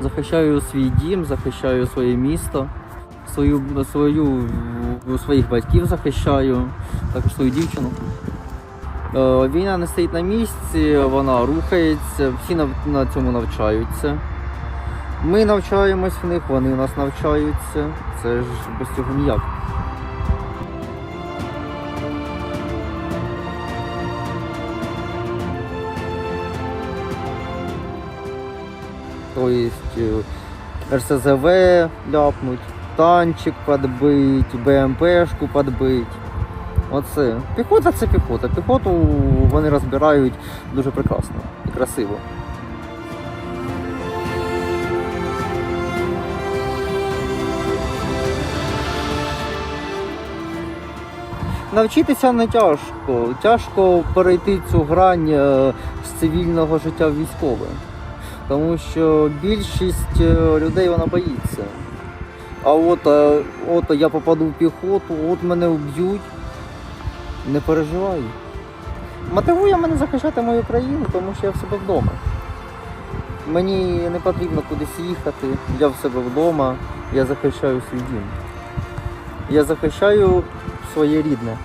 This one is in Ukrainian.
захищаю свій дім, захищаю своє місто, свою, свою, своїх батьків захищаю, також свою дівчину. Е, Війна не стоїть на місці, вона рухається, всі на, цьому навчаються. Ми навчаємось в них, вони нас навчаються. Це ж без цього ніяк. То есть э, РСЗВ ляпнуть, танчик подбить, БМПшку подбить. Оце. Піхота це піхота. Піхоту вони розбирають дуже прекрасно і красиво. Навчитися не тяжко. Тяжко перейти цю грань е, з цивільного життя в військове. Тому що більшість е, людей вона боїться. А от, е, от я попаду в піхоту, от мене вб'ють. Не переживай. Мотивує мене захищати мою країну, тому що я в себе вдома. Мені не потрібно кудись їхати, я в себе вдома, я захищаю свій дім. Я захищаю своє рідне.